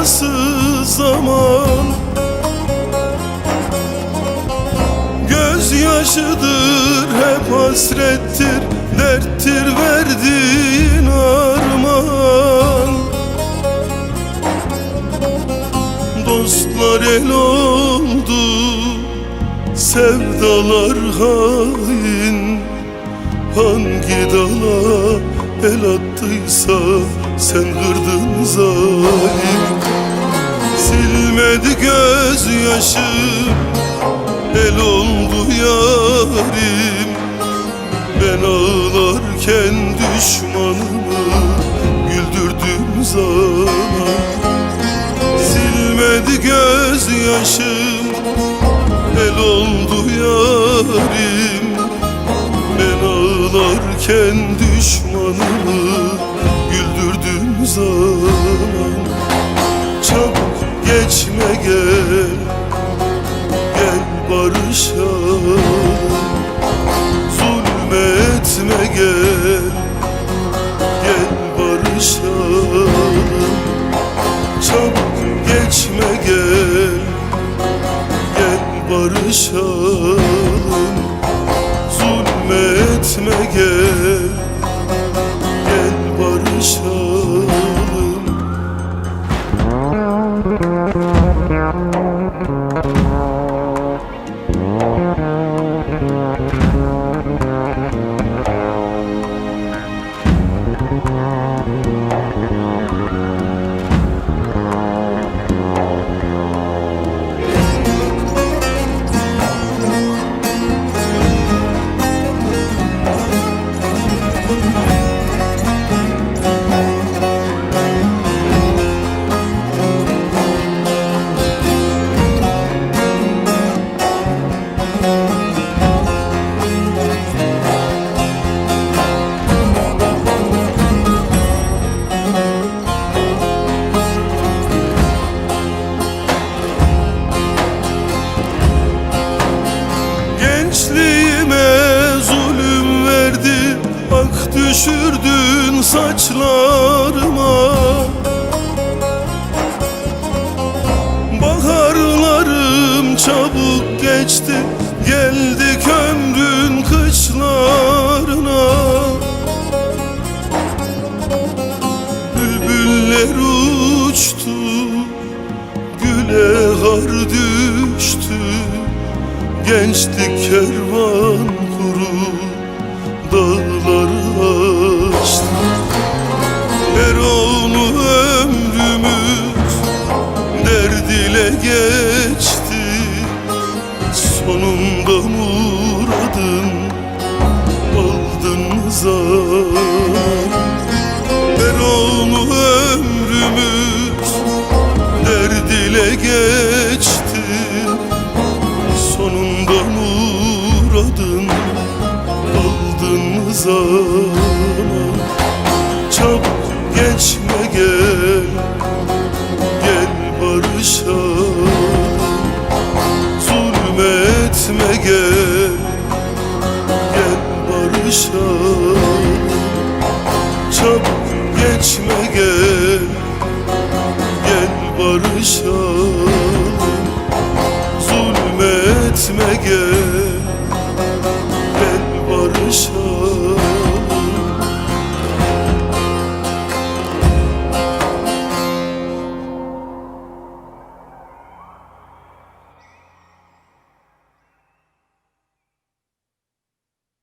vefasız zaman. Gözyaşıdır hep hasrettir Derttir verdiğin armağan. Dostlar el oldu Sevdalar hain. Hangi dala el attıysa sen kırdın zalim. Gözyaşım El oldu yarim. Ben ağlarken düşmanımı Güldürdüm zaman Silmedi gözyaşım El oldu yarim. Ben ağlarken düşmanımı Güldürdüm zaman Çabuk geçme Gel barışalım Zulmetme gel Gel barışalım Çabuk geçme gel Gel barışalım Zulmetme gel Gel barışalım düşürdün saçlarıma. Baharlarım çabuk geçti Geldik ömrün kışlarına. Bülbüller uçtu Güle har düştü. Gençlik kervan kuru Aldın zar Ver onu ömrümüz Derd ile geçti. Sonunda muradın aldın zaman yaşar Çabuk geçme gel? Gel barışalım. Zulmetme gel. Gel barışalım.